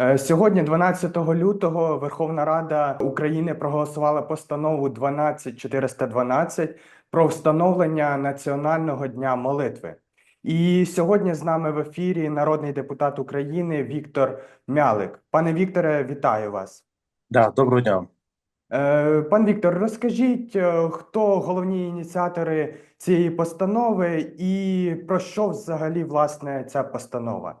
Е, Сьогодні, 12 лютого, Верховна Рада України проголосувала постанову 12412 про встановлення Національного дня молитви. І сьогодні з нами в ефірі народний депутат України Віктор Мялик. Пане Вікторе, вітаю вас. Да, доброго дня. Е, Пан Віктор, розкажіть, е, хто головні ініціатори цієї постанови і про що взагалі власне ця постанова?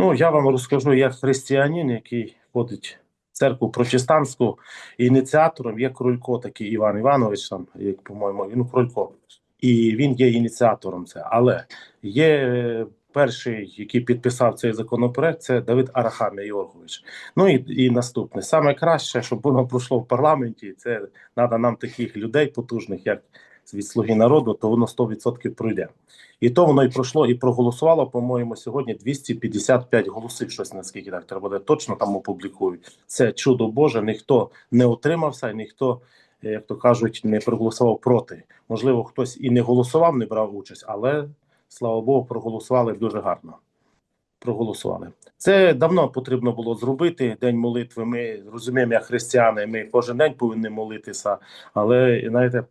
Ну, я вам розкажу, як християнин, який ходить в церкву протестантську, ініціатором є Крулько, такий Іван Іванович, там, як, по-моєму, він Крулько. І він є ініціатором це. Але є перший, який підписав цей законопроект, це Давид Арахамія Йоргович. Ну і, і наступне. Саме краще, щоб воно пройшло в парламенті, це треба нам таких людей потужних, як від слуги народу, то воно 100% пройде. І то воно і пройшло, і проголосувало, по-моєму, сьогодні 255 голосів, щось наскільки так треба буде точно там опублікують. Це чудо Боже, ніхто не утримався, і ніхто, е, як то кажуть, не проголосував проти. Можливо, хтось і не голосував, не брав участь, але слава Богу, проголосували дуже гарно. Проголосували. Це давно потрібно було зробити. День молитви. Ми розуміємо, як християни, ми кожен день повинні молитися. Але знаєте,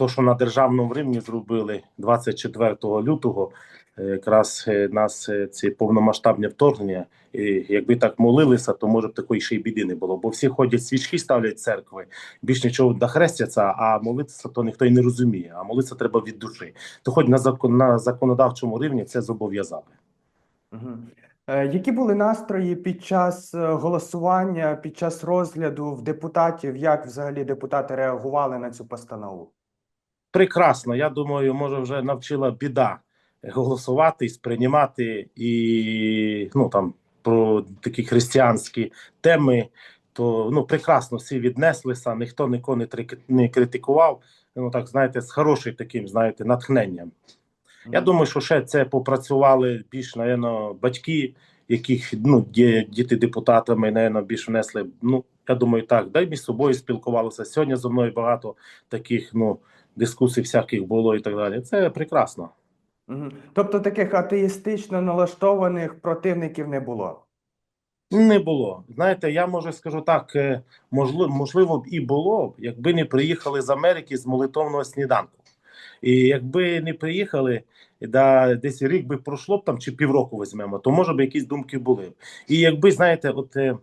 то, що на державному рівні зробили 24 лютого, е, якраз е, нас е, ці повномасштабні вторгнення. І якби так молилися, то може б такої ще й біди не було. Бо всі ходять свічки, ставлять церкви, більш нічого нахрестяться, а молитися то ніхто й не розуміє. А молитися треба від душі. То хоч на закон на законодавчому рівні це зобов'язали. Е, Які були настрої під час голосування, під час розгляду в депутатів? Як взагалі депутати реагували на цю постанову? Прекрасно. Я думаю, може вже навчила біда голосувати і сприймати і ну там про такі християнські теми. То ну прекрасно всі віднеслися, ніхто нікого не, не критикував. Ну так знаєте, з хорошим таким, знаєте, натхненням. Я думаю, що ще це попрацювали більш, напевно, батьки, яких ну, є діти депутатами, напевно, більш внесли. Ну, я думаю, так, дай між собою спілкувалися. Сьогодні зі мною багато таких ну, дискусій всяких було і так далі. Це прекрасно. Тобто таких атеїстично налаштованих противників не було. Не було. Знаєте, я може скажу так, е, можливо, можливо б і було б, якби не приїхали з Америки з молитовного сніданку. І якби не приїхали, да, десь рік би пройшло б там чи півроку візьмемо, то може б якісь думки були. І якби знаєте, от е,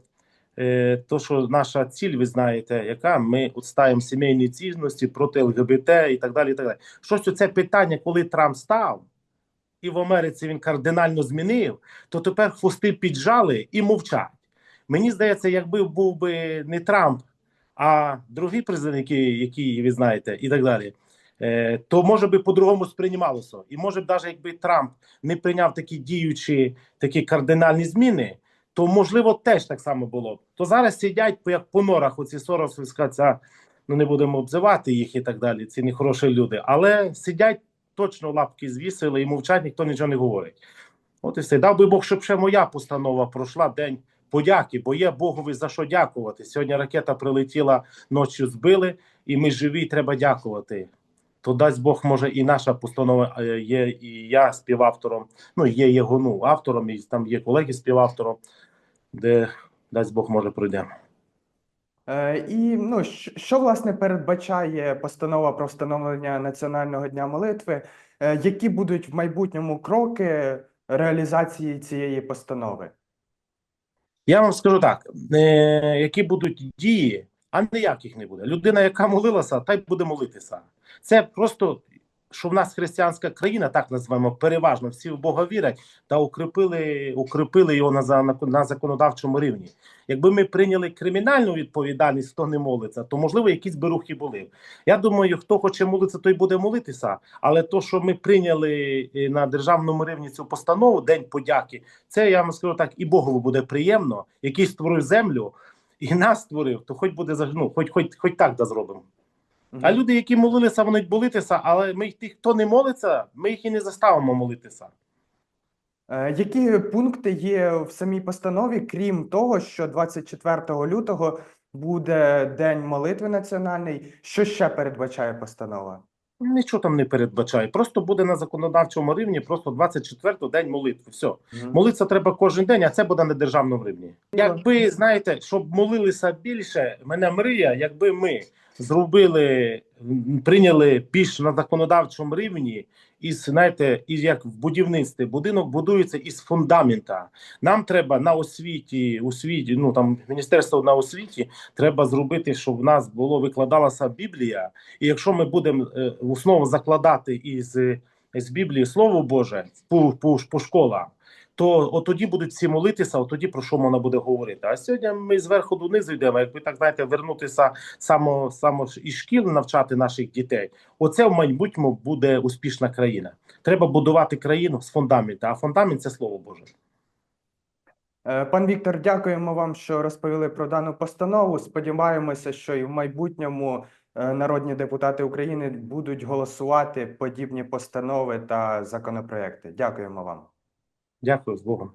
то, що наша ціль, ви знаєте, яка ми отстаємо сімейні цінності проти ЛГБТ і так далі. І так далі. Щось це питання, коли Трамп став, і в Америці він кардинально змінив, то тепер хвости піджали і мовчать. Мені здається, якби був би не Трамп, а другий президент, який, який ви знаєте, і так далі. Е, то може би по-другому сприймалося. І може б навіть якби Трамп не прийняв такі діючі, такі кардинальні зміни, то можливо теж так само було б. То зараз сидять як по норах, оці Соросовська, ця, ну не будемо обзивати їх і так далі. Ці нехороші люди, але сидять точно лапки звісили і мовчать, ніхто нічого не говорить. От і все. Дав би Бог, щоб ще моя постанова пройшла день подяки, бо є Богові за що дякувати. Сьогодні ракета прилетіла, ночі збили, і ми живі, треба дякувати. То дасть Бог, може, і наша постанова е, є, і я співавтором, ну, є його ну, автором, і там є колеги співавтором, де дасть Бог, може, пройдемо. Е, І ну, що, власне передбачає постанова про встановлення Національного дня молитви? Е, Які будуть в майбутньому кроки реалізації цієї постанови? Я вам скажу так: е, які будуть дії, а ніяких не буде. Людина, яка молилася, та й буде молитися. Це просто. Що в нас християнська країна, так називаємо, переважно всі в Бога вірять та укріпили, укріпили його на, на, законодавчому рівні. Якби ми прийняли кримінальну відповідальність, хто не молиться, то можливо якісь би рухи були. Я думаю, хто хоче молитися, той буде молитися. Але то, що ми прийняли е, на державному рівні цю постанову, День подяки, це я вам скажу так, і Богові буде приємно, який створив землю і нас створив, то хоч буде ну, хоч, хоч, хоч так да зробимо. А люди, які молилися, вони молитися, але ми тих, хто не молиться, ми їх і не заставимо молитися. Е, Які пункти є в самій постанові, крім того, що 24 лютого буде День молитви національний? Що ще передбачає постанова? Нічого там не передбачає. Просто буде на законодавчому рівні, просто 24 день молитви. Все. Мгм. Молитися треба кожен день, а це буде на державному рівні. Якби знаєте, щоб молилися більше, мене мрія, якби ми зробили, прийняли більш на законодавчому рівні, і знаєте, і як в будівництві будинок будується із фундамента. Нам треба на освіті, освіті, ну там міністерство на освіті, треба зробити, щоб в нас було викладалася Біблія. І якщо ми будемо е, в основу закладати із, з Біблії Слово Боже по, по, по школах, то от тоді будуть всі молитися, от тоді про що можна буде говорити. А сьогодні ми зверху донизу йдемо. Якби так знаєте, вернутися само, само із шкіл навчати наших дітей. Оце в майбутньому буде успішна країна. Треба будувати країну з фундамента, а фундамент це слово Боже. Е, Пан Віктор, дякуємо вам, що розповіли про дану постанову. Сподіваємося, що і в майбутньому е, народні депутати України будуть голосувати подібні постанови та законопроекти. Дякуємо вам. Дякую з Богом.